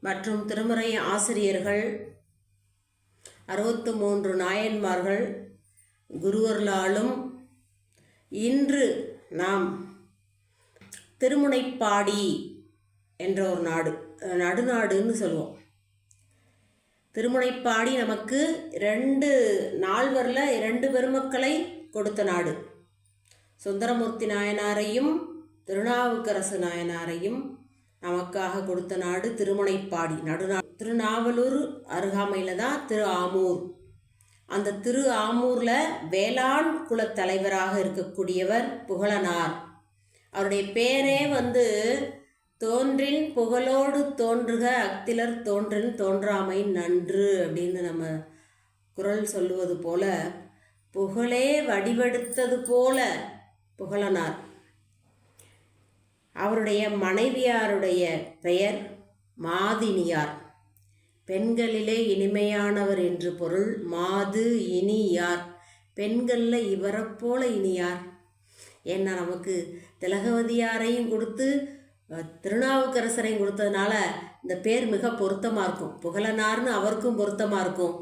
மற்றும் திருமுறை ஆசிரியர்கள் அறுபத்து மூன்று நாயன்மார்கள் குருவர்களாலும் இன்று நாம் திருமுனைப்பாடி என்ற ஒரு நாடு நடுநாடுன்னு சொல்லுவோம். திருமுனைப்பாடி நமக்கு ரெண்டு நால்வரில் இரண்டு பெருமக்களை கொடுத்த நாடு. சுந்தரமூர்த்தி நாயனாரையும் திருநாவுக்கரசு நாயனாரையும் நமக்காக கொடுத்த நாடு திருமுனைப்பாடி. நடுநா திருநாவலூர் அருகாமையில் தான் திரு ஆமூர். அந்த திரு ஆமூரில் வேளாண் குலத் தலைவராக இருக்கக்கூடியவர் புகழனார். அவருடைய பேரே வந்து தோன்றின் புகழோடு தோன்றுக அக்திலர் தோன்றின் தோன்றாமை நன்று அப்படின்னு நம்ம குரல் சொல்லுவது போல புகழே வடிவெடுத்தது போல புகழனார். அவருடைய மனைவியாருடைய பெயர் மாதினியார். பெண்களிலே இனிமையானவர் என்று பொருள் மாது இனியார். பெண்களில் இவரைப் போல இனியார். ஏன்னா நமக்கு திலகவதியாரையும் கொடுத்து திருநாவுக்கரசரையும் கொடுத்ததுனால இந்த பேர் மிக பொருத்தமாக இருக்கும். புகழனார்னு அவருக்கும் பொருத்தமாக இருக்கும்.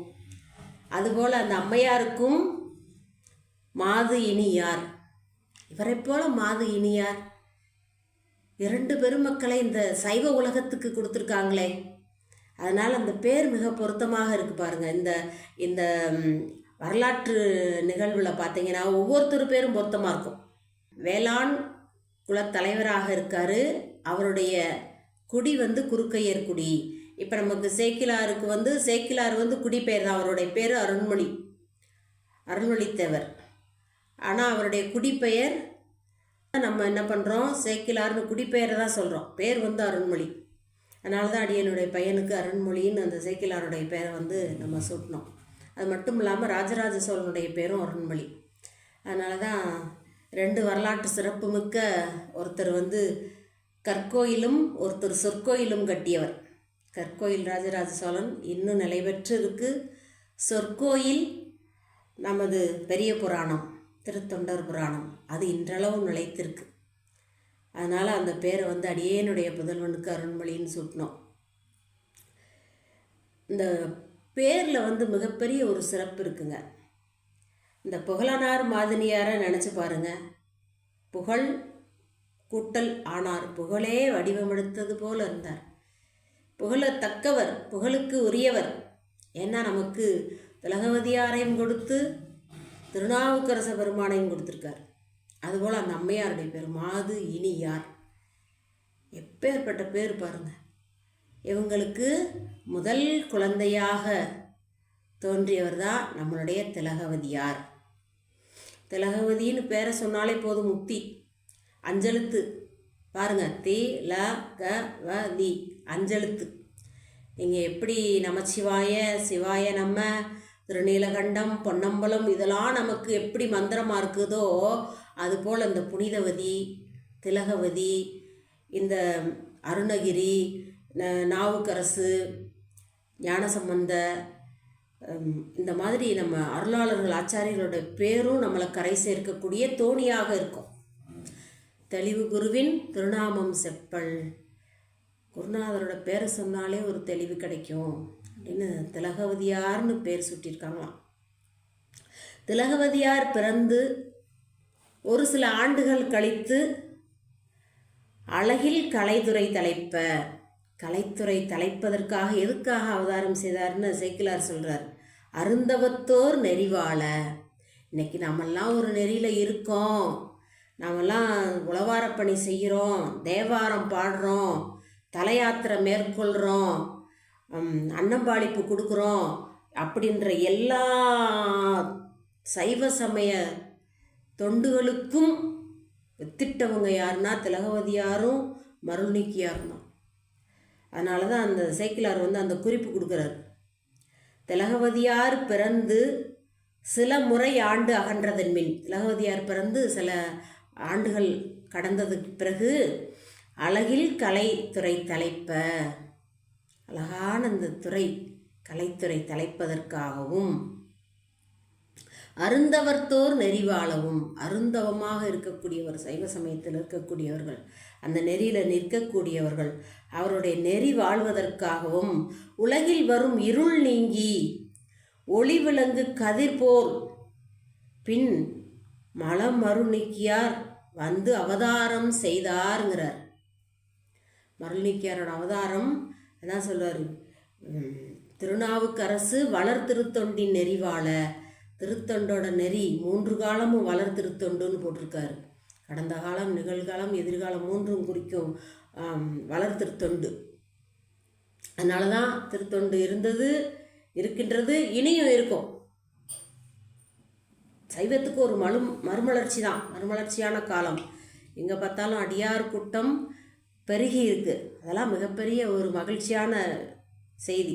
அதுபோல் அந்த அம்மையாருக்கும் மாது இனியார். இவரைப் போல மாது இனியார். இரண்டு பெருமக்களை இந்த சைவ உலகத்துக்கு கொடுத்துருக்காங்களே. அதனால் அந்த பேர் மிக பொருத்தமாக இருக்குது பாருங்கள் இந்த இந்த வரலாற்று நிகழ்வில் பார்த்தீங்கன்னா ஒவ்வொருத்தர் பேரும் பொருத்தமாக இருக்கும். வேளாண் குலத்தலைவராக தலைவராக அவருடைய குடி வந்து குறுக்கையர் குடி. இப்போ நமக்கு சேக்கிலாருக்கு வந்து சேக்கிலார் வந்து குடிப்பெயர் தான். அவருடைய பேர் அருண்மொழி. அருண்மொழித்தேவர். ஆனால் அவருடைய குடிப்பெயர் நம்ம என்ன பண்ணுறோம் சேக்கிலார்னு குடிப்பெயரை தான் சொல்கிறோம் பேர் வந்து அருண்மொழி. அதனால தான் அடியனுடைய பையனுக்கு அருண்மொழின்னு அந்த சேக்கிலாருடைய பேரை வந்து நம்ம சூட்டினோம் அது மட்டும் இல்லாமல் ராஜராஜ சோழனுடைய பேரும் அருண்மொழி. அதனால தான் ரெண்டு வரலாற்று சிறப்புமிக்க ஒருத்தர் வந்து கற்கோயிலும் ஒருத்தர் சொற்கோயிலும் கட்டியவர். கற்கோயில் ராஜராஜ சோழன் இன்னும் நிலை பெற்று இருக்கு சொற்கோயில் நமது பெரிய புராணம். திருத்தொண்டர் புராணம். அது இன்றளவும் நிலைத்திருக்கு. அதனால் அந்த பேரை வந்து அடியேனுடைய புதல்வனுக்கு அருண்மொழின்னு சுட்டினோம் இந்த பேரில் வந்து மிகப்பெரிய ஒரு சிறப்பு இருக்குங்க. இந்த புகழனார் மாதினியாரை நினச்சி பாருங்க. புகழ் கூட்டல் ஆனார். புகழே வடிவமெடுத்தது போல இருந்தார். புகழத்தக்கவர் புகழுக்கு உரியவர். ஏன்னா நமக்கு திலகவதியாரையும் கொடுத்து திருநாவுக்கரச பெருமானையும் கொடுத்துருக்கார். அதுபோல் அந்த அம்மையாருடைய பேர் மாது இனியார் எப்பேற்பட்ட பேர் பாருங்கள் இவங்களுக்கு முதல் குழந்தையாக தோன்றியவர் தான் நம்மளுடைய திலகவதியார் திலகவதின்னு பேரை சொன்னாலே போதும் முக்தி. அஞ்செழுத்து. பாருங்க. தி ல க வ தி. அஞ்செழுத்து. நீங்கள் எப்படி நமச்சிவாய சிவாய நம்ம திருநீலகண்டம் பொன்னம்பலம் இதெல்லாம் நமக்கு எப்படி மந்திரமாக இருக்குதோ அதுபோல் இந்த புனிதவதி திலகவதி இந்த அருணகிரி நாவுக்கரசு ஞானசம்பந்த இந்த மாதிரி நம்ம அருளாளர்கள் ஆச்சாரியர்களோட பேரும் நம்மளை கரை சேர்க்கக்கூடிய தோணியாக இருக்கும். தெளிவு குருவின் திருநாமம் செப்பல். குருநாதரோட பேரை சொன்னாலே ஒரு தெளிவு கிடைக்கும். அப்படின்னு திலகவதியார்னு பேர் சுட்டியிருக்காங்களாம். திலகவதியார் பிறந்து ஒரு சில ஆண்டுகள் கழித்து அழகில் கலைத்துறை தலைப்ப கலைத்துறை தலைப்பதற்காக எதுக்காக அவதாரம் செய்தார்னு சேக்கிலார் சொல்கிறார் அருந்தவத்தோர் நெறிவாள. இன்னைக்கு நம்மெல்லாம் ஒரு நெறியில் இருக்கோம். நாமெல்லாம் உளவாரப்பணி செய்கிறோம். தேவாரம் பாடுறோம். தலையாத்திரை மேற்கொள்கிறோம் அன்னம்பாளிப்பு கொடுக்குறோம் அப்படின்ற எல்லா சைவ சமய தொண்டுகளுக்கும் வித்திட்டவங்க யாருன்னா திலகவதியாரும் மருள்நீக்கியாரும் தான் அதனால தான் அந்த சேக்கிலார் வந்து அந்த குறிப்பு கொடுக்குறாரு. திலகவதியார் பிறந்து சில முறை ஆண்டு அகன்றதன் மின். திலகவதியார் பிறந்து சில ஆண்டுகள் கடந்ததுக்கு பிறகு அழகில் கலைத்துறை தலைப்ப அழகான இந்த துறை கலைத்துறை தலைப்பதற்காகவும் அருந்தவர்த்தோர் நெறிவாளவும் அருந்தவமாக இருக்கக்கூடியவர் சைவ சமயத்தில் இருக்கக்கூடியவர்கள் அந்த நெறியில் நிற்கக்கூடியவர்கள் அவருடைய நெறி வாழ்வதற்காகவும் உலகில் வரும் இருள் நீங்கி ஒளி விளங்கு கதிர் போல் பின் மலமருணிக்கியார் வந்து அவதாரம் செய்தாருங்கிறார். மருள்நீக்கியாரோட அவதாரம் அதான் சொல்லுவார் திருநாவுக்கரசு வளர் திருத்தொண்டின் நெறிவாழ திருத்தொண்டோட நெறி மூன்று காலமும் வளர் திருத்தொண்டுன்னு போட்டிருக்காரு. கடந்த காலம் நிகழ்காலம் எதிர்காலம் மூன்றும் குறிக்கும் வளர் திருத்தொண்டு அதனால தான் திருத்தொண்டு இருந்தது இருக்கின்றது இனியும் இருக்கும். சைவத்துக்கு ஒரு மலு மறுமலர்ச்சி தான். மறுமலர்ச்சியான காலம். எங்கே பார்த்தாலும் அடியார் கூட்டம் பெருகி இருக்குது அதெல்லாம் மிகப்பெரிய ஒரு மகிழ்ச்சியான செய்தி.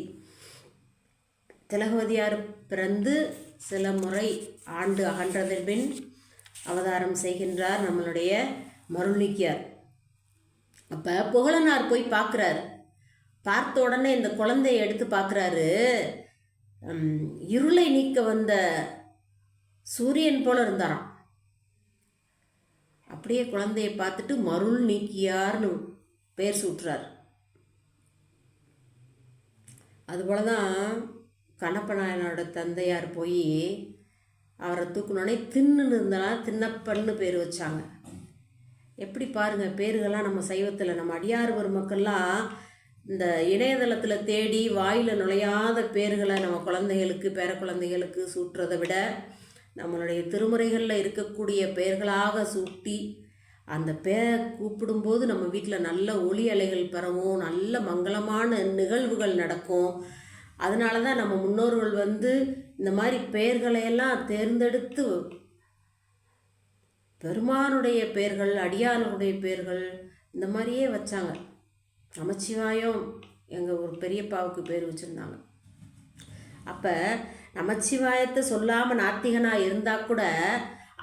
திலகவதியார் பிறந்து சில முறை ஆண்டு அகன்றதன் பின் அவதாரம் செய்கின்றார் நம்மளுடைய மருளிக்கியார் அப்போ புகழனார் போய் பார்க்குறாரு. பார்த்த உடனே இந்த குழந்தைய எடுத்து பார்க்குறாரு. இருளை நீக்க வந்த சூரியன் போல இருந்தாராம். அப்படியே குழந்தைய பார்த்துட்டு மருள் நீக்கியார்னு பேர் சூட்டுறார். அதுபோல தான் கண்ணப்ப தந்தையார் போய் அவரை தூக்கணுன்னே தின்னுன்னு இருந்தாலும் தின்னப்பன்னு பேர் வச்சாங்க. எப்படி பாருங்கள் பேர்கள்லாம் நம்ம சைவத்தில் நம்ம அடியார் மக்கள்லாம் இந்த இணையதளத்தில் தேடி வாயில் நுழையாத பேர்களை நம்ம குழந்தைகளுக்கு பேர குழந்தைகளுக்கு சூட்டுறதை விட நம்மளுடைய திருமுறைகளில் இருக்கக்கூடிய பெயர்களாக சூட்டி அந்த பேரை கூப்பிடும்போது நம்ம வீட்டில் நல்ல ஒளி அலைகள் பெறவும் நல்ல மங்களமான நிகழ்வுகள் நடக்கும். அதனால தான் நம்ம முன்னோர்கள் வந்து இந்த மாதிரி பெயர்களையெல்லாம் தேர்ந்தெடுத்து பெருமானுடைய பெயர்கள் அடியாளருடைய பெயர்கள் இந்த மாதிரியே வச்சாங்க. நமச்சிவாயம் எங்கள் ஒரு பெரியப்பாவுக்கு பேர் வச்சுருந்தாங்க. அப்போ நமச்சிவாயத்தை சொல்லாமல் நாத்திகனாக இருந்தால் கூட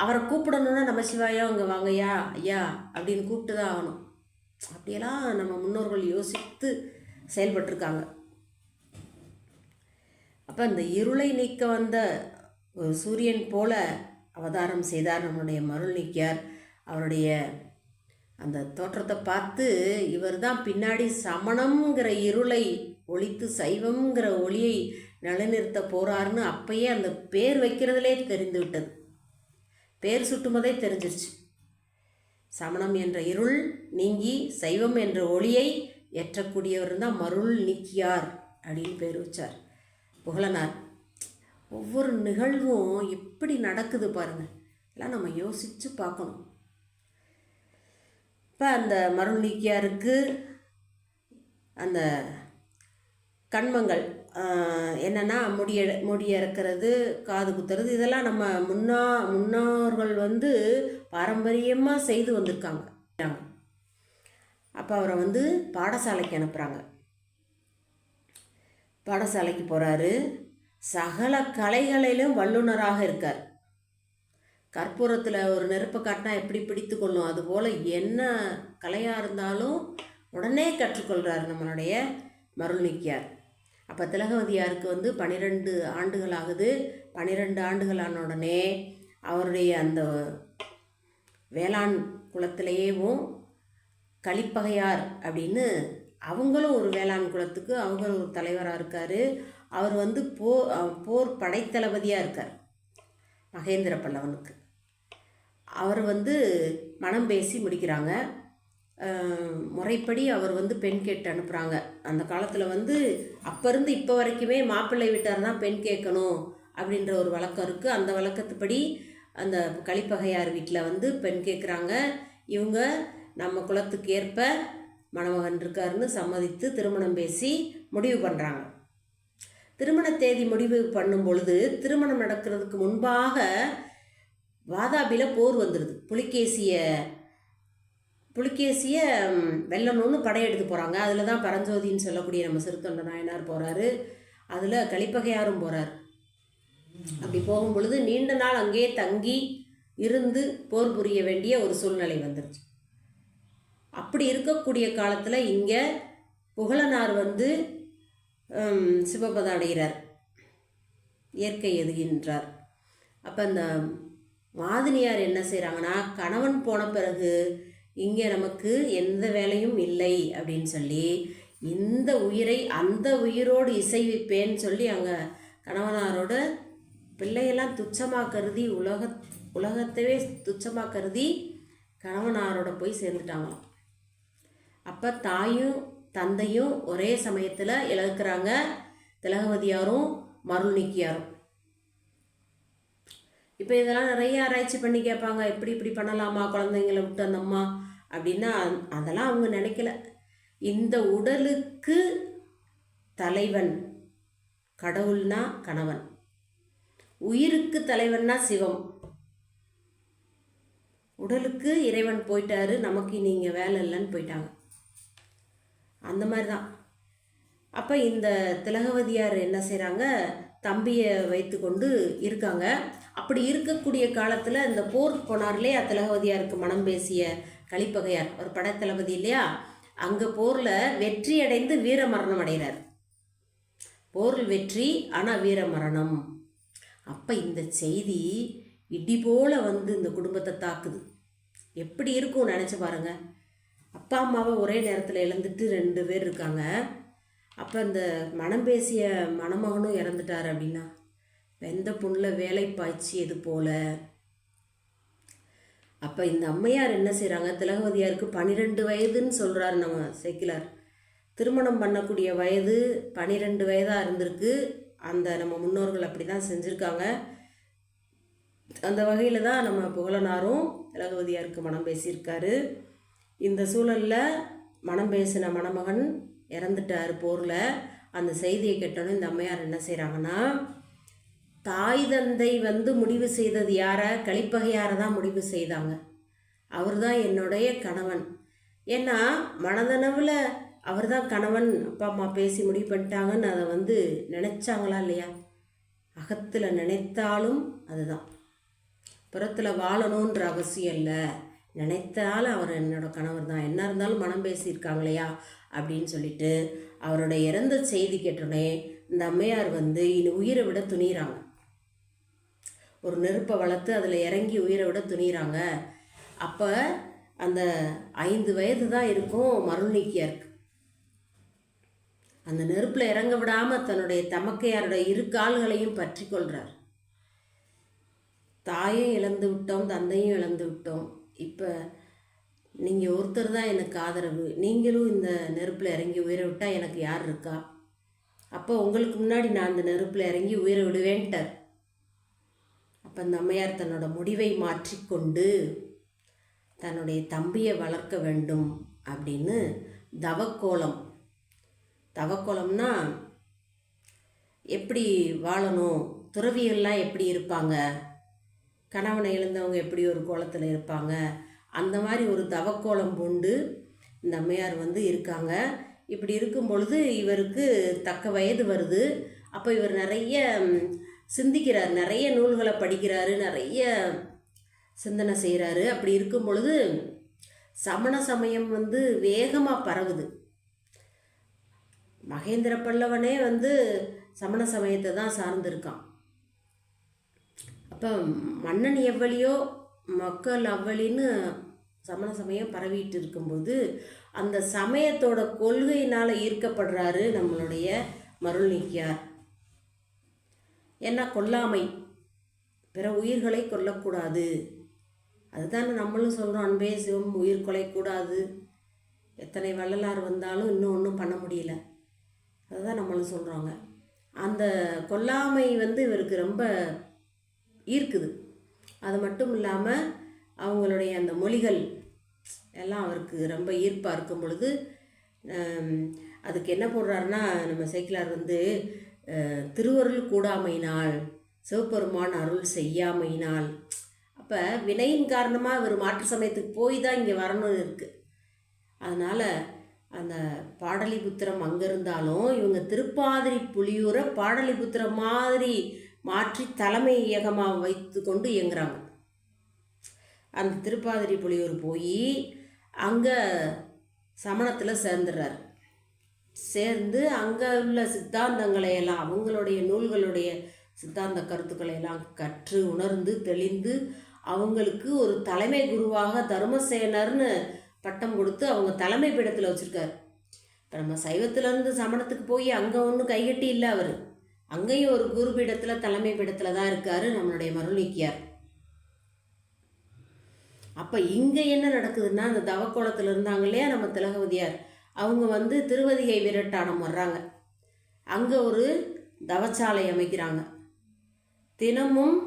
அவரை கூப்பிடணுன்னா நம்ம சிவாயா அங்கே வாங்கய்யா ஐயா அப்படின்னு கூப்பிட்டு தான் ஆகணும். அப்படியெல்லாம் நம்ம முன்னோர்கள் யோசித்து செயல்பட்டிருக்காங்க. அப்போ அந்த இருளை நீக்க வந்த ஒரு சூரியன் போல அவதாரம் செய்தார் நம்முடைய மருள் நீக்கியார். அவருடைய அந்த தோற்றத்தை பார்த்து இவர் தான் பின்னாடி சமணம்ங்கிற இருளை ஒழித்து சைவம்ங்கிற ஒளியை நிலைநிறுத்த போகிறாருன்னு அப்பயே அந்த பேர் வைக்கிறதுலே தெரிந்து விட்டது. பேர் சுட்டுமதே தெரிஞ்சிருச்சு. சமணம் என்ற இருள் நீங்கி சைவம் என்ற ஒளியை ஏற்றக்கூடியவர் தான் மருள் நீக்கியார் அப்படின்னு பேர் வச்சார். புகழனார். ஒவ்வொரு நிகழ்வும் எப்படி நடக்குது பாருங்கள் எல்லாம் நம்ம யோசித்து பார்க்கணும். இப்போ அந்த மருள் நீக்கியாருக்கு அந்த கண்மங்கள் என்னென்னா முடிய முடி இறக்கிறது காது குத்துறது இதெல்லாம் நம்ம முன்னா முன்னோர்கள் வந்து பாரம்பரியமாக செய்து வந்திருக்காங்க. அப்போ அவரை வந்து பாடசாலைக்கு அனுப்புகிறாங்க பாடசாலைக்கு போகிறாரு சகல கலைகளிலும் வல்லுநராக இருக்கார். கற்பூரத்தில் ஒரு நெருப்பை காட்டினா எப்படி பிடித்து கொள்ளும்? அதுபோல் என்ன கலையாக இருந்தாலும் உடனே கற்றுக்கொள்கிறார் நம்மளுடைய மருள்நிக்கியார். அப்போ திலகவதியாருக்கு வந்து பன்னிரெண்டு ஆண்டுகள் ஆகுது பன்னிரெண்டு ஆண்டுகள் ஆன உடனே அவருடைய அந்த வேளாண் குளத்திலேயேவும் கலிப்பகையார் அப்படின்னு அவங்களும் ஒரு வேளாண் குலத்துக்கு அவங்களும் ஒரு தலைவராக இருக்கார். அவர் வந்து போர் போர் படைத்தளபதியாக இருக்கார். மகேந்திர பல்லவனுக்கு. அவர் வந்து மனம் பேசி முடிக்கிறாங்க. முறைப்படி அவர் வந்து பெண் கேட்டு அனுப்புகிறாங்க அந்த காலத்தில் வந்து அப்போ இருந்து இப்போ வரைக்குமே மாப்பிள்ளை வீட்டார் தான் பெண் கேட்கணும் அப்படின்ற ஒரு வழக்கம் இருக்குது அந்த வழக்கத்துப்படி அந்த கலிப்பகையார் வீட்டில் வந்து பெண் கேட்குறாங்க. இவங்க நம்ம குலத்துக்கு ஏற்ப மணமகன் இருக்காருன்னு சம்மதித்து திருமணம் பேசி முடிவு பண்ணுறாங்க திருமண தேதி முடிவு பண்ணும் பொழுது திருமணம் நடக்கிறதுக்கு முன்பாக வாதாபியில் போர் வந்துடுது புலிகேசிய புலிகேசிய வெல்லணும்னு படையெடுத்து போகிறாங்க அதில் தான் பரஞ்சோதின்னு சொல்லக்கூடிய நம்ம சிறுத்தொண்ட நாயனார் போகிறாரு அதில் கலிப்பகையாரும் போகிறார் அப்படி போகும் பொழுது நீண்ட நாள் அங்கேயே தங்கி இருந்து போர் புரிய வேண்டிய ஒரு சூழ்நிலை வந்துருச்சு. அப்படி இருக்கக்கூடிய காலத்தில் இங்கே புகழனார் வந்து சிவபதம் அடைகிறார் இயற்கை எதுகின்றார். அப்போ அந்த மாதினியார் என்ன செய்கிறாங்கன்னா கணவன் போன பிறகு இங்கே நமக்கு எந்த வேலையும் இல்லை அப்படின்னு சொல்லி இந்த உயிரை அந்த உயிரோடு இசைவிப்பேன்னு சொல்லி அங்கே கணவனாரோட பிள்ளையெல்லாம் துச்சமாக கருதி உலக உலகத்தவே துச்சமாக கருதி கணவனாரோட போய் சேர்ந்துட்டாங்களாம். அப்போ தாயும் தந்தையும் ஒரே சமயத்தில் இழக்கிறாங்க திலகவதியாரும் மருள்நிக்கியாரும் இப்போ இதெல்லாம் நிறைய ஆராய்ச்சி பண்ணி கேட்பாங்க எப்படி இப்படி பண்ணலாமா குழந்தைங்களை விட்டு அந்த அம்மா? அப்படின்னா அதெல்லாம் அவங்க நினைக்கல. இந்த உடலுக்கு தலைவன் கடவுள்னா கணவன். உயிருக்கு தலைவன்னா சிவம். உடலுக்கு இறைவன் போயிட்டாரு நமக்கு நீங்கள் வேலை இல்லைன்னு போயிட்டாங்க. அந்த மாதிரி தான் அப்போ இந்த திலகவதியார் என்ன செய்கிறாங்க தம்பியை வைத்துக்கொண்டு இருக்காங்க. அப்படி இருக்கக்கூடிய காலத்தில் இந்த போருக்கு போனார்லேயே திலகவதியாருக்கு மனம் பேசிய கலிப்பகையார் ஒரு படத்தளபதி இல்லையா? அங்கே போரில் வெற்றி அடைந்து வீர மரணம் அடைகிறார். போரில் வெற்றி ஆனால் வீர மரணம். அப்போ இந்த செய்தி இடி போல் வந்து இந்த குடும்பத்தை தாக்குது. எப்படி இருக்கும் நினச்சி பாருங்க. அப்பா அம்மாவை ஒரே நேரத்தில் இழந்துட்டு ரெண்டு பேர் இருக்காங்க. அப்போ இந்த மனம் பேசிய மணமகனும் இறந்துட்டார் அப்படின்னா வெந்த புண்ணில் வேலை பாய்ச்சியது போல்? அப்போ இந்த அம்மையார் என்ன செய்கிறாங்க திலகவதியாருக்கு பன்னிரெண்டு வயதுன்னு சொல்கிறாரு நம்ம செக்கிலார். திருமணம் பண்ணக்கூடிய வயது பன்னிரெண்டு வயதாக இருந்திருக்கு. அந்த நம்ம முன்னோர்கள் அப்படி தான் செஞ்சுருக்காங்க. அந்த வகையில் தான் நம்ம புகழனாரும் திலகவதியாருக்கு மனம் பேசியிருக்காரு. இந்த சூழலில் மனம் பேசின மணமகன் இறந்துட்டார் போரில். அந்த செய்தியை கேட்டோன்னே இந்த அம்மையார் என்ன செய்கிறாங்கன்னா தாய் தந்தை வந்து முடிவு செய்தது யாரை? கலிப்பகையாரை தான் முடிவு செய்தாங்க. அவர் தான் என்னுடைய கணவன். ஏன்னா மனதளவில் அவர் தான் கணவன். அப்பா அம்மா பேசி முடிவு பண்ணிட்டாங்கன்னு அதை வந்து நினச்சாங்களா இல்லையா? அகத்தில் நினைத்தாலும் அதுதான். புறத்தில் வாழணுன்ற அவசியம் இல்லை. நினைத்தாலும் அவர் என்னோட கணவர் தான் என்ன இருந்தாலும் மனம் பேசியிருக்காங்களையா அப்படின்னு சொல்லிட்டு அவரோட இறந்த செய்தி கேட்டோடனே இந்த அம்மையார் வந்து இனி உயிரை விட துணிகிறாங்க ஒரு நெருப்பை வளர்த்து அதில் இறங்கி உயிரை விட துணிகிறாங்க அப்போ அந்த ஐந்து வயது தான் இருக்கும் மருள்நீக்கியாருக்கு அந்த நெருப்பில் இறங்க விடாமல் தன்னுடைய தமக்கையாரோட இரு கால்களையும் பற்றி கொள்கிறார் தாயும் இழந்து விட்டோம் தந்தையும் இழந்து விட்டோம். இப்போ நீங்கள் ஒருத்தர் தான் எனக்கு ஆதரவு. நீங்களும் இந்த நெருப்பில் இறங்கி உயிரை விட்டால் எனக்கு யார் இருக்கா? அப்போ உங்களுக்கு முன்னாடி நான் அந்த நெருப்பில் இறங்கி உயிரை விடுவேன்ட்டார். அப்போ அந்த அம்மையார் தன்னோட முடிவை மாற்றிக்கொண்டு தன்னுடைய தம்பியை வளர்க்க வேண்டும் அப்படின்னு தவக்கோலம். தவக்கோலம்னா எப்படி வாழணும்? துறவியெல்லாம் எப்படி இருப்பாங்க? கணவனை இழந்தவங்க எப்படி ஒரு கோலத்தில் இருப்பாங்க? அந்த மாதிரி ஒரு தவக்கோலம் பூண்டு இந்த அம்மையார் வந்து இருக்காங்க. இப்படி இருக்கும் பொழுது இவருக்கு தக்க வயது வருது. அப்போ இவர் நிறைய சிந்திக்கிறார். நிறைய நூல்களை படிக்கிறாரு நிறைய சிந்தனை செய்கிறாரு அப்படி இருக்கும் பொழுது சமண சமயம் வந்து வேகமாக பரவுது. மகேந்திர பல்லவனே வந்து சமண சமயத்தை தான் சார்ந்திருக்கான். அப்போ மன்னன் எவ்வளியோ மக்கள் அவ்வளின்னு சமண சமயம் பரவிட்டு இருக்கும்போது அந்த சமயத்தோட கொள்கையினால் ஈர்க்கப்படுறாரு நம்மளுடைய மருள்நீக்கியார். ஏன்னா கொல்லாமை? பிற உயிர்களை கொல்லக்கூடாது. அதுதானே நம்மளும் சொல்கிறோம் அன்பே சிவம் உயிர் கொலைக்கூடாது. எத்தனை வள்ளலார் வந்தாலும் இன்னும் ஒன்றும் பண்ண முடியல. அதுதான் நம்மளும் சொல்கிறாங்க அந்த கொல்லாமை வந்து இவருக்கு ரொம்ப ஈர்க்குது. அது மட்டும் இல்லாமல் அவங்களுடைய அந்த மொழிகள் எல்லாம் அவருக்கு ரொம்ப ஈர்ப்பாக இருக்கும் பொழுது அதுக்கு என்ன போடுறாருன்னா நம்ம சைக்கிளார் வந்து திருவருள் கூடாமையினால் சிவபெருமான் அருள் செய்யாமையினால் அப்போ வினையின் காரணமாக இவர் மாற்று சமயத்துக்கு போய் தான் இங்கே வரணும்னு இருக்குது அதனால் அந்த பாடலிபுத்திரம் அங்கே இருந்தாலும் இவங்க திருப்பாதிரி புலியூரை பாடலிபுத்திரம் மாதிரி மாற்றி தலைமை இயக்கமாக வைத்து கொண்டு இயங்குறாங்க. அந்த திருப்பாதிரி புலியூர் போய் அங்கே சமணத்தில் சேர்ந்துடுறாரு. சேர்ந்து அங்கே உள்ள சித்தாந்தங்களை எல்லாம் அவங்களுடைய நூல்களுடைய சித்தாந்த கருத்துக்களை எல்லாம் கற்று உணர்ந்து தெளிந்து அவங்களுக்கு ஒரு தலைமை குருவாக தர்மசேனர்னு பட்டம் கொடுத்து அவங்க தலைமை பீடத்தில் வச்சுருக்காரு. இப்போ நம்ம சைவத்திலேருந்து சமணத்துக்கு போய் அங்கே ஒன்றும் கைகட்டி இல்லை அவர். அங்கேயும் ஒரு குரு பீடத்தில் தலைமை பீடத்தில் தான் இருக்கார் நம்மளுடைய மருளிக்கியார் அப்போ இங்கே என்ன நடக்குதுன்னா அந்த தவக்கோலத்தில் இருந்தாங்க இல்லையா நம்ம திலகவதியார்? அவங்க வந்து திருவதிகை விரட்டானம் வர்றாங்க. அங்கே ஒரு தவச்சாலை அமைக்கிறாங்க. தினமும்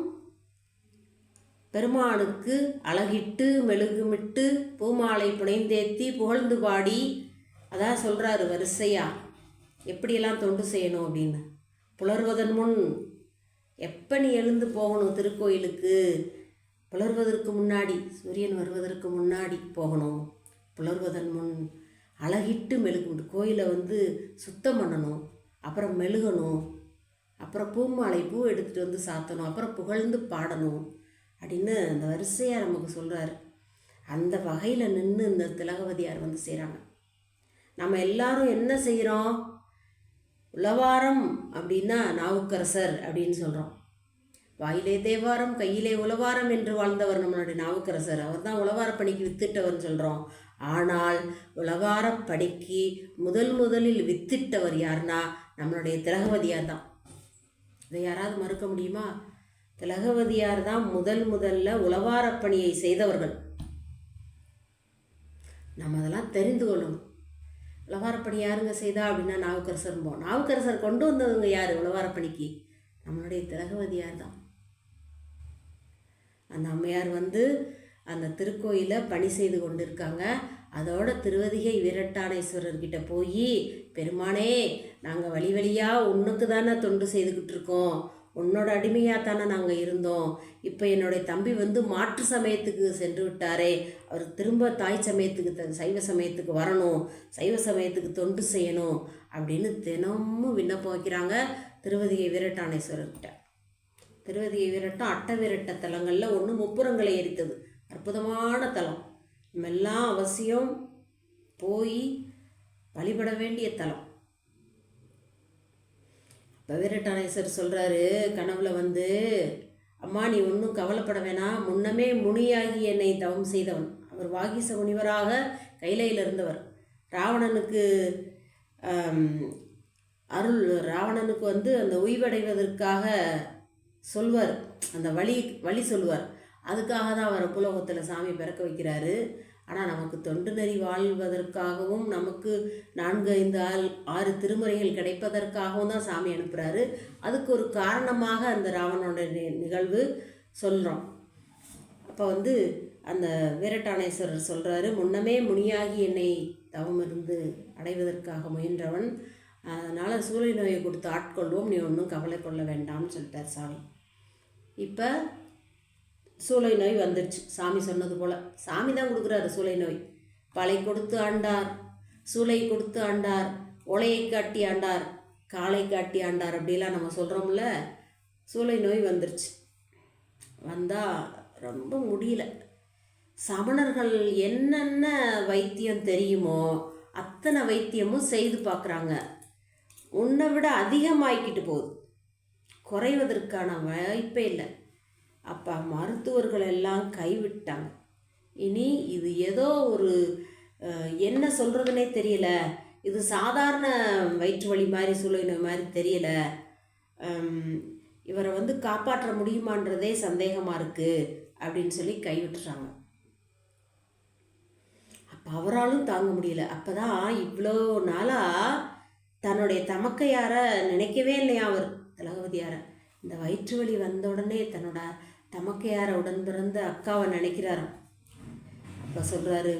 பெருமானுக்கு அழகிட்டு மெழுகுமிட்டு பூமாலை புனைந்தேத்தி புகழ்ந்து பாடி அதான் சொல்கிறாரு வரிசையா எப்படியெல்லாம் தொண்டு செய்யணும் அப்படின்னு. புலர்வதன் முன் எப்போ நீ எழுந்து போகணும் திருக்கோயிலுக்கு? புலர்வதற்கு முன்னாடி சூரியன் வருவதற்கு முன்னாடி போகணும். புலர்வதன் முன் அழகிட்டு மெழுகு கோயிலை வந்து சுத்தம் பண்ணணும் அப்புறம் மெழுகணும் அப்புறம் பூமாலை பூ எடுத்துகிட்டு வந்து சாத்தணும் அப்புறம் புகழ்ந்து பாடணும் அப்படின்னு அந்த வரிசையாக நமக்கு சொல்கிறாரு அந்த வகையில் நின்று இந்த திலகவதியார் வந்து செய்கிறாங்க நம்ம எல்லாரும் என்ன செய்கிறோம் உளவாரம் அப்படின்னா நாவுக்கரசர் அப்படின்னு சொல்கிறோம் வாயிலே தேவாரம் கையிலே உளவாரம் என்று வாழ்ந்தவர் நம்மளுடைய நாவுக்கரசர். அவர் தான் உளவாரப் பணிக்கு வித்துட்டவர்னு சொல்கிறோம் ஆனால் உளவாரப் முதல் முதலில் வித்திட்டவர் யாருன்னா நம்மளுடைய திலகவதியார் தான். இதை யாராவது மறுக்க முடியுமா? திலகவதியார் தான் முதல் முதல்ல உளவாரப் பணியை செய்தவர்கள். நம்ம அதெல்லாம் தெரிந்து கொள்ளணும். உளவாரப்பணி யாருங்க செய்தா அப்படின்னா நாவுக்கரசர் போம் நாவுக்கரசர் கொண்டு வந்தவங்க யார்? உளவாரப்பணிக்கு நம்மளுடைய திலகவதியார் தான். அந்த அம்மையார் வந்து அந்த திருக்கோயிலை பணி செய்து கொண்டிருக்காங்க. அதோட திருவதிகை வீரட்டானேஸ்வரர்கிட்ட போய் பெருமானே நாங்கள் வழி வழியாக உன்னுக்கு தானே தொண்டு செய்துக்கிட்டு இருக்கோம். உன்னோட அடிமையாக தானே நாங்கள் இருந்தோம். இப்போ என்னுடைய தம்பி வந்து மாற்று சமயத்துக்கு சென்று விட்டாரே. அவர் திரும்ப தாய் சமயத்துக்கு த சைவ சமயத்துக்கு வரணும். சைவ சமயத்துக்கு தொண்டு செய்யணும். அப்படின்னு தினமும் விண்ணப்பம் வைக்கிறாங்க திருவதிகை வீரட்டானேஸ்வரர்கிட்ட. திருவதிகை வீரட்டம் அட்ட வீரட்ட தலங்களில் ஒன்று முப்புறங்களை எரித்தது. அற்புதமான தலம். நம்ம எல்லாம் அவசியம் போய் வழிபட வேண்டிய தலம். இப்போ வீரட்டானேஸ்வர் சொல்கிறாரு கனவுல வந்து அம்மா நீ ஒன்றும் கவலைப்பட வேணாம். முன்னமே முனியாகி என்னை தவம் செய்தவன். அவர் வாகிச முனிவராக கைலையில் இருந்தவர் ராவணனுக்கு அருள் ராவணனுக்கு வந்து அந்த உய்வடைவதற்காக சொல்வார். அந்த வழி வழி சொல்வார். அதுக்காக தான் அவரை புலோகத்தில் சாமி பிறக்க வைக்கிறாரு. ஆனால் நமக்கு தொண்டு நெறி வாழ்வதற்காகவும் நமக்கு நான்கு ஐந்து ஆள் ஆறு திருமுறைகள் கிடைப்பதற்காகவும் தான் சாமி அனுப்புகிறாரு அதுக்கு ஒரு காரணமாக அந்த ராவணோட நி- நிகழ்வு சொல்கிறோம் அப்போ வந்து அந்த வீரட்டானேஸ்வரர் சொல்கிறாரு முன்னமே முனியாகி என்னை தவம் இருந்து அடைவதற்காக முயன்றவன். அதனால் சூரிய நோயை கொடுத்து ஆட்கொள்வோம். நீ ஒன்றும் கவலை கொள்ள வேண்டாம்னு சொல்லிட்டார் சாமி. இப்போ சூளை நோய் வந்துடுச்சு சாமி சொன்னது போல். சாமி தான் கொடுக்குறாரு சூளை நோய். பலை கொடுத்து ஆண்டார். சூளை கொடுத்து ஆண்டார். ஒலையை காட்டி ஆண்டார். காலை காட்டி ஆண்டார் அப்படிலாம் நம்ம சொல்கிறோம்ல சூளை நோய் வந்துருச்சு. வந்தால் ரொம்ப முடியல. சமணர்கள் என்னென்ன வைத்தியம் தெரியுமோ அத்தனை வைத்தியமும் செய்து பார்க்குறாங்க. உன்னை விட அதிகமாகிக்கிட்டு போகுது. குறைவதற்கான வாய்ப்பே இல்லை. அப்போ மருத்துவர்கள் எல்லாம் கைவிட்டாங்க. இனி இது ஏதோ ஒரு என்ன சொல்கிறதுனே தெரியல. இது சாதாரண வயிற்று வலி மாதிரி சூழ்நிலை மாதிரி தெரியல. இவரை வந்து காப்பாற்ற முடியுமான்றதே சந்தேகமாக இருக்குது அப்படின்னு சொல்லி கைவிட்டுறாங்க அப்போ அவராலும் தாங்க முடியல. அப்போ தான் இவ்வளோ நாளாக தன்னுடைய தமக்கையாரை நினைக்கவே இல்லையா அவர் திலகவதியார இந்த வயிற்று வலி வந்த உடனே தன்னோட தமக்கையார உடன் பிறந்த அக்காவை நினைக்கிறாராம் அப்போ சொல்கிறாரு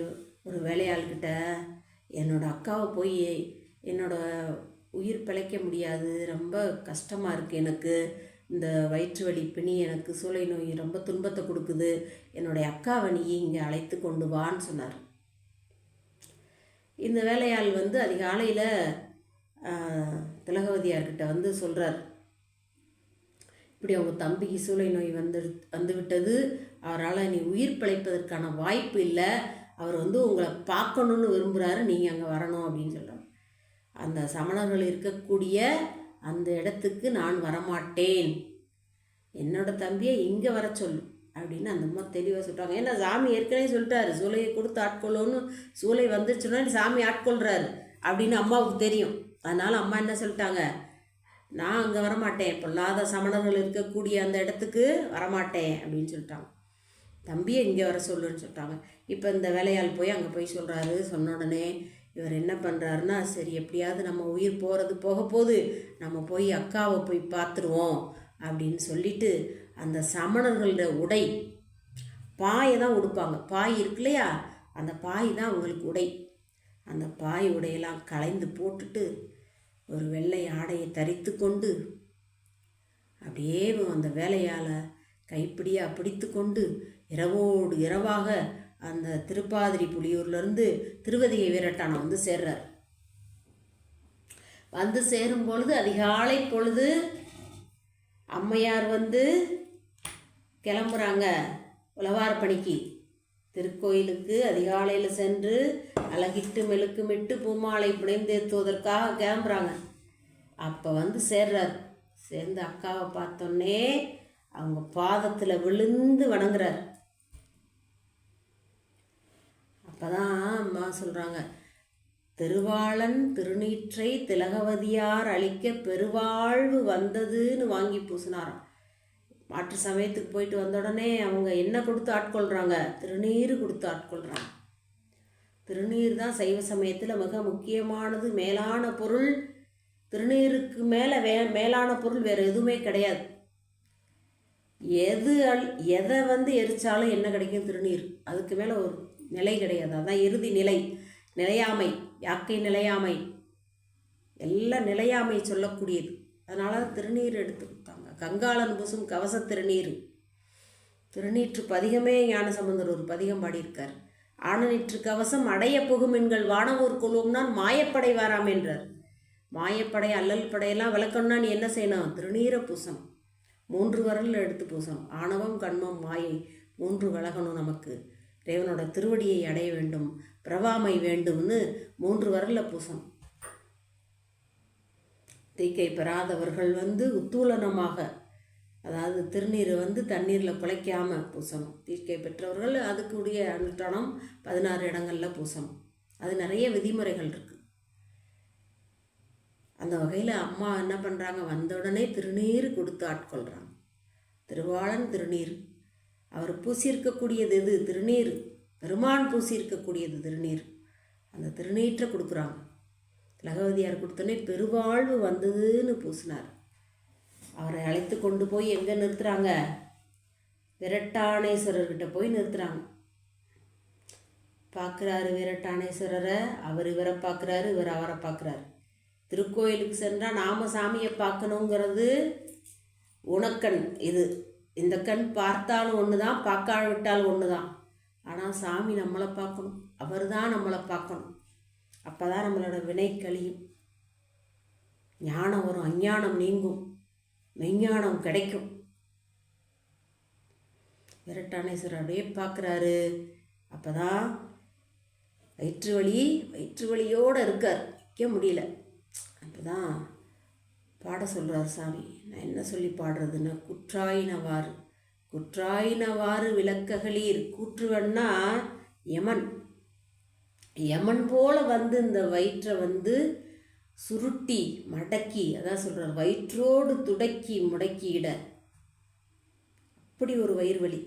ஒரு வேலையாள்கிட்ட என்னோட அக்காவை போய் என்னோட உயிர் பிழைக்க முடியாது. ரொம்ப கஷ்டமாக இருக்குது எனக்கு. இந்த வயிற்று வலி பிணி எனக்கு சூளை நோய் ரொம்ப துன்பத்தை கொடுக்குது. என்னுடைய அக்காவை நீ இங்கே அழைத்து கொண்டு வான்னு சொன்னார். இந்த வேலையாள் வந்து அதிகாலையில் திலகவதியார்கிட்ட வந்து சொல்கிறார் இப்படி அவங்க தம்பிக்கு சூளை நோய் வந்து வந்துவிட்டது. அவரால் நீ உயிர் பிழைப்பதற்கான வாய்ப்பு இல்லை. அவர் வந்து உங்களை பார்க்கணுன்னு விரும்புகிறாரு நீங்கள் அங்கே வரணும் அப்படின்னு சொல்கிறாங்க அந்த சமணர்கள் இருக்கக்கூடிய அந்த இடத்துக்கு நான் வரமாட்டேன். என்னோட தம்பியை இங்கே வர சொல்லு அப்படின்னு அந்த அம்மா தெளிவாக சொல்லிட்டாங்க ஏன்னா சாமி ஏற்கனவே சொல்லிட்டாரு சூளையை கொடுத்து ஆட்கொள்ளணும்னு சூளை வந்துருச்சுன்னா சாமி ஆட்கொள்கிறாரு அப்படின்னு அம்மாவுக்கு தெரியும். அதனால் அம்மா என்ன சொல்லிட்டாங்க? நான் அங்கே வரமாட்டேன் பொல்லாத சமணர்கள் இருக்கக்கூடிய அந்த இடத்துக்கு வரமாட்டேன் அப்படின்னு சொல்லிட்டாங்க. தம்பியை இங்கே வர சொல்லுன்னு சொல்லிட்டாங்க. இப்போ இந்த வேலையாள் போய் அங்கே போய் சொல்கிறாரு சொன்ன உடனே இவர் என்ன பண்ணுறாருன்னா சரி எப்படியாவது நம்ம உயிர் போகிறது போக போது நம்ம போய் அக்காவை போய் பார்த்துருவோம் அப்படின்னு சொல்லிட்டு அந்த சமணர்களோட உடை பாயை தான் உடுப்பாங்க. பாய் இருக்கு இல்லையா? அந்த பாய் தான் அவங்களுக்கு உடை. அந்த பாய் உடையெல்லாம் கலைந்து போட்டுட்டு ஒரு வெள்ளை ஆடையை தரித்து கொண்டு அப்படியே அந்த வேலையால் கைப்பிடியாக பிடித்து கொண்டு இரவோடு இரவாக அந்த திருப்பாதிரி புலியூர்லேருந்து திருவதிகை வீரட்டானம் வந்து சேர்றார். வந்து சேரும் பொழுது அதிகாலை பொழுது அம்மையார் வந்து கிளம்புறாங்க உழவார் பணிக்கு. திருக்கோயிலுக்கு அதிகாலையில் சென்று அழகிட்டு மெழுக்குமிட்டு பூமாலை புனைந்தேத்துவதற்காக கிளம்புறாங்க. அப்போ வந்து சேர்றார். சேர்ந்து அக்காவை பார்த்தோன்னே அவங்க பாதத்தில் விழுந்து வணங்குறார். அப்போ தான் அம்மா சொல்கிறாங்க திருவாளன் திருநீற்றை திலகவதியார் அளிக்க பெருவாழ்வு வந்ததுன்னு வாங்கி பூசினாராம். மாற்று சமயத்துக்கு போயிட்டு வந்த உடனே அவங்க என்ன கொடுத்து ஆட்கொள்கிறாங்க திருநீர் கொடுத்து ஆட்கொள்கிறாங்க திருநீர் தான் சைவ சமயத்தில் மிக முக்கியமானது மேலான பொருள். திருநீருக்கு மேலே வே மேலான பொருள் வேறு எதுவுமே கிடையாது. எது அல் எதை வந்து எரிச்சாலும் என்ன கிடைக்கும்? திருநீர். அதுக்கு மேலே ஒரு நிலை கிடையாது. அதான் இறுதி நிலை. நிலையாமை யாக்கை நிலையாமை. எல்லாம் நிலையாமை சொல்லக்கூடியது. அதனால திருநீர் எடுத்து கங்காளன் பூசும் கவச திருநீர் திருநீற்று பதிகமே ஞானசம்பந்தர் ஒரு பதிகம் பாடியிருக்கார். ஆனநீற்று கவசம் அடைய புகும் எங்கள் வானவூர் குழுவும்னால் மாயப்படை வாராம் என்றார். மாயப்படை அல்லல் படையெல்லாம் விளக்கணும்னா நீ என்ன செய்யணும்? திருநீர பூசணும். மூன்று வரல் எடுத்து பூசணும். ஆணவம் கண்மம் மாயை மூன்று விலகணும் நமக்கு. இறைவனோட திருவடியை அடைய வேண்டும் பிரவாமை வேண்டும்னு மூன்று வரலில் பூசணும். தீக்கை பெறாதவர்கள் வந்து உத்தூலனமாக அதாவது திருநீரை வந்து தண்ணீரில் குலைக்காமல் பூசணும். தீக்கை பெற்றவர்கள் அதுக்குரிய அனுஷ்டானம் பதினாறு இடங்களில் பூசணும். அது நிறைய விதிமுறைகள் இருக்குது அந்த வகையில் அம்மா என்ன பண்ணுறாங்க வந்தவுடனே திருநீர் கொடுத்து ஆட்கொள்கிறாங்க திருவாளன் திருநீர். அவர் பூசியிருக்கக்கூடியது எது? திருநீர். பெருமான் பூசியிருக்கக்கூடியது திருநீர். அந்த திருநீற்றை கொடுக்குறாங்க. லகவதியார் கொடுத்தோன்னே பெருவாழ்வு வந்ததுன்னு பூசினார். அவரை அழைத்து கொண்டு போய் எங்கே நிறுத்துகிறாங்க விரட்டானேஸ்வரர்கிட்ட போய் நிறுத்துகிறாங்க பார்க்குறாரு விரட்டானேஸ்வரரை அவர் இவரை பார்க்குறாரு இவர் அவரை பார்க்குறாரு திருக்கோயிலுக்கு சென்றால் நாம சாமியை பார்க்கணுங்கிறது உனக்கண். இது இந்த கண் பார்த்தாலும் ஒன்று தான் பார்க்காவிட்டாலும் ஒன்று தான் ஆனால் சாமி நம்மளை பார்க்கணும். அவர் தான் நம்மளை பார்க்கணும். அப்போ தான் நம்மளோட வினை கழியும். ஞானம் வரும் அஞ்ஞானம் நீங்கும் மெஞ்ஞானம் கிடைக்கும். விரட்டானேஸ்வரர் அப்படியே பார்க்குறாரு. அப்போ தான் வயிற்று வலி வயிற்று வலியோடு இருக்கார். வைக்க முடியல. அப்போ தான் பாட சொல்கிறார் சாமி. நான் என்ன சொல்லி பாடுறதுன்னா குற்றாயினவாறு. குற்றாயினவாறு விளக்ககளீர். கூற்றுவன்னா யமன். யமன் போல் வந்து இந்த வயிற்றை வந்து சுருட்டி மடக்கி அதான் சொல்கிறார் வயிற்றோடு துடக்கி முடக்கியிட. அப்படி ஒரு வயிறு வலி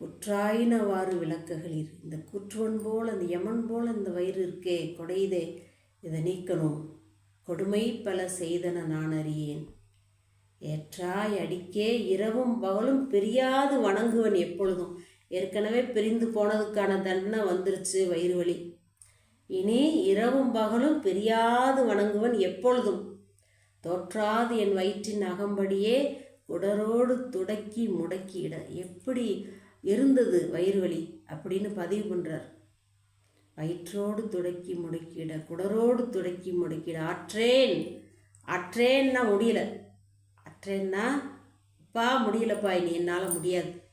குற்றாயினவாறு விளக்குகளிர் இந்த குற்றவன் போல் அந்த யமன் போல் இந்த வயிறு இருக்கே கொடையுதே இதை நீக்கணும். கொடுமை பல செய்தன நான் அறியேன். ஏற்றாய் அடிக்கே இரவும் பகலும் பிரியாது வணங்குவன் எப்பொழுதும். ஏற்கனவே பிரிந்து போனதுக்கான தண்டனை வந்துருச்சு வயிறு வலி. இனி இரவும் பகலும் பிரியாது வணங்குவன் எப்பொழுதும். தோற்றாது என் வயிற்றின் அகம்படியே உடரோடு துடக்கி முடக்கிட எப்படி இருந்தது வயிறு வலி? அப்படின்னு பதிவு பண்ணுறார் வயிற்றோடு துடக்கி முடக்கிட குடரோடு துடக்கி முடக்கிட ஆற்றேன் அற்றேன்னா முடியல. அற்றேன்னா அப்பா முடியலப்பா இனி என்னால் முடியாது.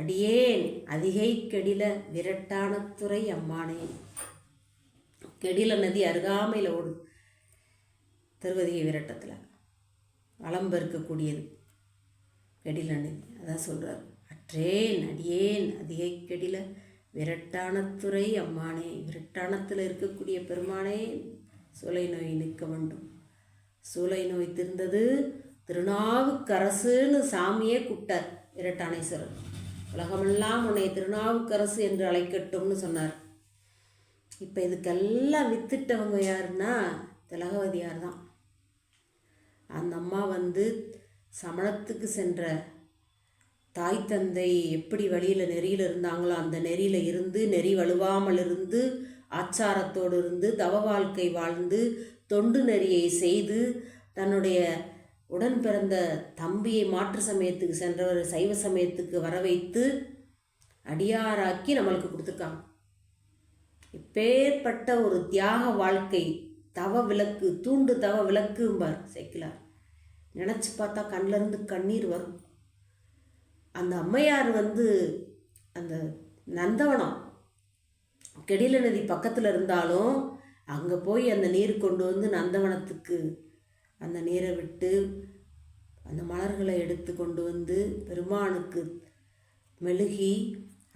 அடியேன் அதிகை கெடில விரட்டான துறை அம்மானே. கெடில நதி அருகாமையில் ஓடும் திருவதிகை விரட்டத்தில். வளம் பெருக்கக்கூடியது நதி. அதான் சொல்கிறார் அற்றேன் அடியேன் அதிகை கெடில விரட்டானத்துறை அம்மானே. விரட்டானத்தில் இருக்கக்கூடிய பெருமானே சூளை நோய் நிற்க வேண்டும். சூளை நோய் திருந்தது திருநாவுக்கரசுன்னு சாமியே கூப்பிட்டார் விரட்டானேஸ்வரர் உலகமெல்லாம் உன்னை திருநாவுக்கரசு என்று அழைக்கட்டும்னு சொன்னார். இப்போ இதுக்கெல்லாம் வித்துட்டவங்க யாருன்னா திலகவதியார் தான். அந்த அம்மா வந்து சமணத்துக்கு சென்ற தாய் தந்தை எப்படி வழியில் நெறியில் இருந்தாங்களோ அந்த நெறியில் இருந்து நெறி வலுவாமல் இருந்து ஆச்சாரத்தோடு இருந்து தவ வாழ்க்கை வாழ்ந்து தொண்டு நெறியை செய்து தன்னுடைய உடன் பிறந்த தம்பியை மாற்று சமயத்துக்கு சென்றவர் சைவ சமயத்துக்கு வர வைத்து அடியாராக்கி நம்மளுக்கு கொடுத்துருக்காங்க. இப்பேற்பட்ட ஒரு தியாக வாழ்க்கை தவ விளக்கு தூண்டு தவ விளக்கும்பார் சைக்கிளார் நினச்சி பார்த்தா கண்ணிலிருந்து கண்ணீர் வரும். அந்த அம்மையார் வந்து அந்த நந்தவனம் கெடில நதி பக்கத்தில் இருந்தாலும் அங்கே போய் அந்த நீர் கொண்டு வந்து நந்தவனத்துக்கு அந்த நீரை விட்டு அந்த மலர்களை எடுத்து கொண்டு வந்து பெருமானுக்கு மெழுகி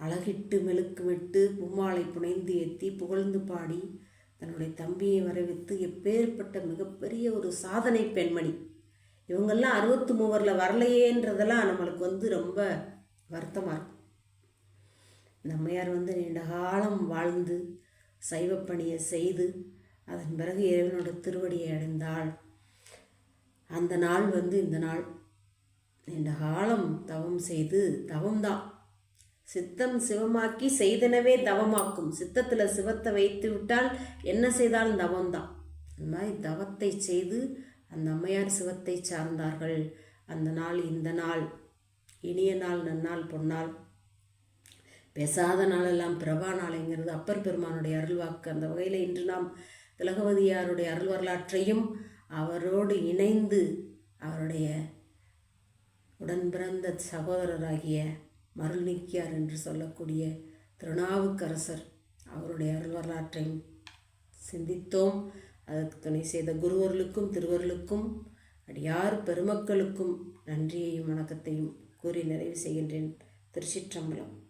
அழகிட்டு மெழுக்குமிட்டு பூமாலை புனைந்து ஏற்றி புகழ்ந்து பாடி தன்னுடைய தம்பியை வரவித்து எப்பேற்பட்ட மிகப்பெரிய ஒரு சாதனை பெண்மணி. இவங்கெல்லாம் அறுபத்து மூவரில் வரலையேன்றதெல்லாம் நம்மளுக்கு வந்து ரொம்ப வருத்தமாக இருக்கும். நம்மையார் வந்து நீண்ட காலம் வாழ்ந்து சைவப்பணியை செய்து அதன் பிறகு இறைவனோட திருவடியை அடைந்தாள். அந்த நாள் வந்து இந்த நாள். நீண்ட காலம் தவம் செய்து தவம்தான். சித்தம் சிவமாக்கி செய்தனவே தவமாக்கும். சித்தத்தில் சிவத்தை வைத்து விட்டால் என்ன செய்தாலும் தவம்தான். அந்த மாதிரி தவத்தை செய்து அந்த அம்மையார் சிவத்தை சார்ந்தார்கள். அந்த நாள் இந்த நாள். இனிய நாள் நன்னாள் பொன்னாள். பேசாத நாளெல்லாம் பிரபா நாளைங்கிறது அப்பர் பெருமானுடைய அருள்வாக்கு. அந்த வகையில் இன்று நாம் திலகவதியாருடைய அருள் வரலாற்றையும் அவரோடு இணைந்து அவருடைய உடன்பிறந்த சகோதரராகிய மருள்நீக்கியார் என்று சொல்லக்கூடிய திருநாவுக்கரசர் அவருடைய அருள் வரலாற்றையும் சிந்தித்தோம். அதற்கு துணை செய்த குருவர்களுக்கும் திருவர்களுக்கும் அடியார் பெருமக்களுக்கும் நன்றியையும் வணக்கத்தையும் கூறி நிறைவு செய்கின்றேன். திருச்சிற்றம்பலம்.